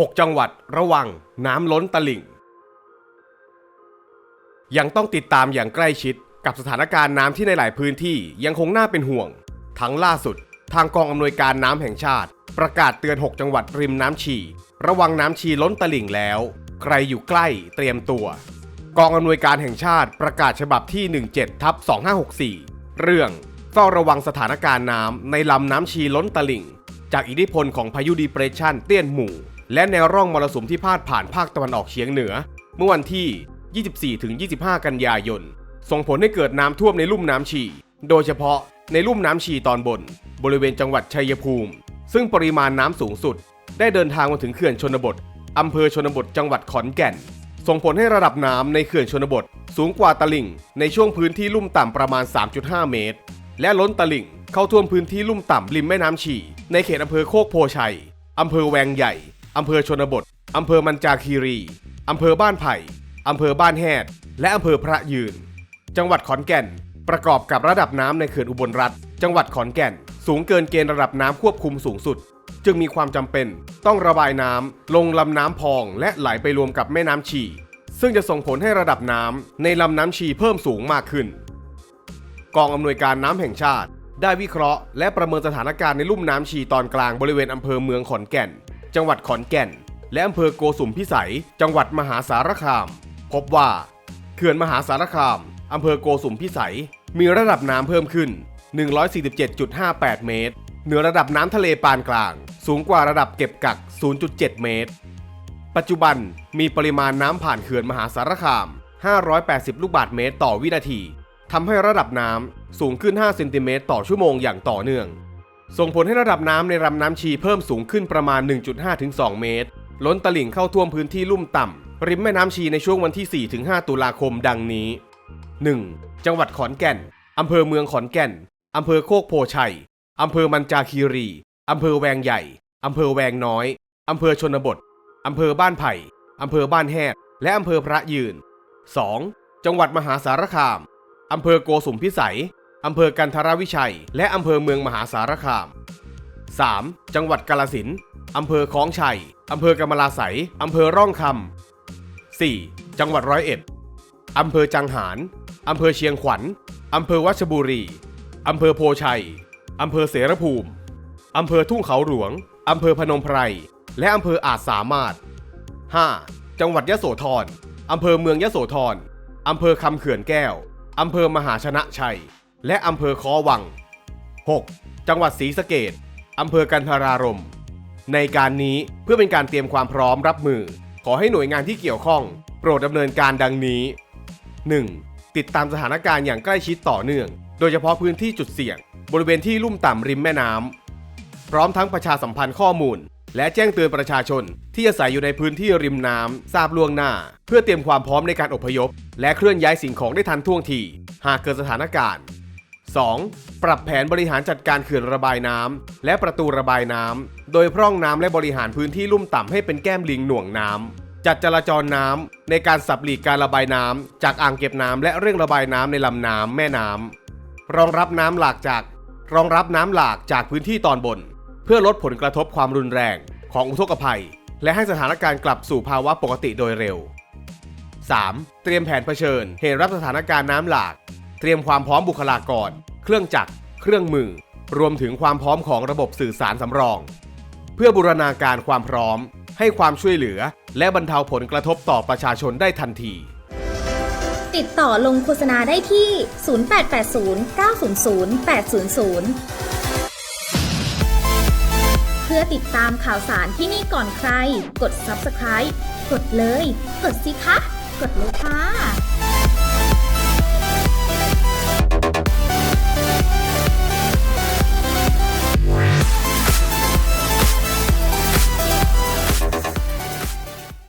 6 จังหวัดระวังน้ำล้นตลิ่ง ยังต้องติดตามอย่างใกล้ชิดกับสถานการณ์น้ำที่ในหลายพื้นที่ยังคงน่าเป็นห่วง ทั้งล่าสุด ทางกองอำนวยการน้ำแห่งชาติ ประกาศเตือน 6 จังหวัดริมน้ำชี ระวังน้ำชีล้นตลิ่งแล้ว ใครอยู่ใกล้เตรียมตัว กองอำนวยการแห่งชาติประกาศฉบับที่ 17ทับ2564 เรื่องเฝ้าระวังสถานการณ์น้ำในลำน้ำชีล้นตลิ่ง จากอิทธิพลของพายุดีเพรสชันเตี้ยนหมู่ และแนวร่องมรสุมที่พาดผ่านภาคตะวันออกเฉียงเหนือ เมื่อวันที่ 24-25 กันยายน ส่งผลให้เกิดน้ำท่วมในลุ่มน้ำชี โดยเฉพาะในลุ่มน้ำชีตอนบน บริเวณจังหวัดชัยภูมิ ซึ่งปริมาณน้ำสูงสุด ได้เดินทางมาถึงเขื่อนชนบทอำเภอชนบทจังหวัดขอนแก่น ส่งผลให้ระดับน้ำในเขื่อนชนบท สูงกว่าตลิ่ง ในช่วงพื้นที่ลุ่มต่ำประมาณ 3.5 เมตร และล้นตลิ่งเข้าท่วมพื้นที่ลุ่มต่ำริมแม่น้ำฉี่ในเขตอำเภอโคกโพชัยอำเภอแวงใหญ่ อำเภอชนบท อำเภอมันจาคีรี อำเภอบ้านไผ่ อำเภอบ้านแฮด และอำเภอพระยืน จังหวัดขอนแก่น ประกอบกับระดับน้ำในเขื่อนอุบลรัฐ จังหวัดขอนแก่น สูงเกินเกณฑ์ระดับน้ำควบคุมสูงสุด จึงมีความจำเป็น ต้องระบายน้ำลงลำน้ำพองและไหลไปรวมกับแม่น้ำฉี่ซึ่งจะส่งผลให้ระดับน้ำในลำน้ำชีเพิ่มสูงมากขึ้น กองอำนวยการน้ำแห่งชาติ ได้วิเคราะห์และประเมินสถานการณ์ในลุ่มน้ำชีตอนกลางบริเวณอำเภอเมืองขอนแก่น จังหวัดขอนแก่น และอำเภอโกสุมพิสัย จังหวัดมหาสารคาม พบว่า เขื่อนมหาสารคามอำเภอโกสุมพิสัย มีระดับน้ำเพิ่มขึ้น 147.58 เมตร เหนือระดับน้ำทะเลปานกลาง สูงกว่าระดับเก็บกัก 0.7 เมตร ปัจจุบันมีปริมาณน้ำผ่านเขื่อนมหาสารคาม 580 ลูกบาศก์เมตรต่อวินาทีทำให้ระดับน้ำสูงขึ้น 5 เซนติเมตรต่อชั่วโมงอย่างต่อเนื่อง ส่งผลให้ระดับน้ำในลำน้ำชีเพิ่มสูงขึ้นประมาณ 1.5ถึง2เมตร ล้นตลิ่งเข้าท่วมพื้นที่ลุ่มต่ำ ริมแม่น้ำชีในช่วงวันที่ 4-5 ตุลาคมดังนี้ 1. จังหวัดขอนแก่น อำเภอเมืองขอนแก่น อำเภอโคกโพชัย อำเภอมันจาคีรี อำเภอแวงใหญ่ อำเภอแวงน้อย อำเภอชนบท อำเภอบ้านไผ่ อำเภอบ้านแฮด และอำเภอพระยืน 2. จังหวัดมหาสารคาม อำเภอโกสุมพิสัย อำเภอกันทรวิชัย และอำเภอเมืองมหาสารคาม 3. จังหวัดกาลสินอำเภอคลองชัยอำเภอกำมะลาไสยอำเภอร่องคำ 4. จังหวัดร้อยเอ็ดอำเภอจังหารอำเภอเชียงขวัญอำเภอวัชบุรีอำเภอโพชัยอำเภอเสรภูมิอำเภอทุ่งเขาหลวงอำเภอพนมไพร และอำเภออาจสามารถ 5. จังหวัดยะโสธรอำเภอเมืองยะโสธรอำเภอคำเขื่อนแก้วอำเภอมหาชนะชัย และอำเภอคอวัง 6. จังหวัดศรีสะเกดอำเภอกันทรารม ในการนี้เพื่อเป็นการเตรียมความพร้อมรับมือ ขอให้หน่วยงานที่เกี่ยวข้อง โปรดดำเนินการดังนี้ 1. ติดตามสถานการณ์อย่างใกล้ชิดต่อเนื่อง โดยเฉพาะพื้นที่จุดเสี่ยง บริเวณที่ลุ่มต่ำริมแม่น้ำพร้อมทั้งประชาสัมพันธ์ข้อมูล และแจ้งเตือนประชาชน ที่อาศัยอยู่ในพื้นที่ริมน้ำทราบล่วงหน้า เพื่อเตรียมความพร้อมในการอพยพ และเคลื่อนย้ายสิ่งของได้ทันท่วงทีหากเกิดสถานการณ์ 2. ปรับแผนบริหารจัดการเขื่อนระบายน้ำและประตูระบายน้ำโดยพร่องน้ำและบริหารพื้นที่ลุ่มต่ำให้เป็นแก้มลิงหน่วงน้ำจัดจราจรน้ำในการสับหลีกการระบายน้ำจากอ่างเก็บน้ำและเร่งระบายน้ำในลำน้ำแม่น้ำรองรับน้ำหลากจาก รองรับน้ำหลากจากพื้นที่ตอนบน เพื่อลดผลกระทบความรุนแรงของอุทกภัย และให้สถานการณ์กลับสู่ภาวะปกติโดยเร็ว 3. เตรียมแผนเผชิญ เหตุรับสถานการณ์น้ำหลาก เตรียมความพร้อมบุคลากร เครื่องจักร เครื่องมือ รวมถึงความพร้อมของระบบสื่อสารสำรอง เพื่อบูรณาการความพร้อม ให้ความช่วยเหลือ และบรรเทาผลกระทบต่อประชาชนได้ทันที ติดต่อลงโฆษณาได้ที่ 0880 900 800เพื่อติดตามข่าวสารที่นี่ก่อนใคร กด subscribe กดเลย กดสิคะ กดเลยค่ะ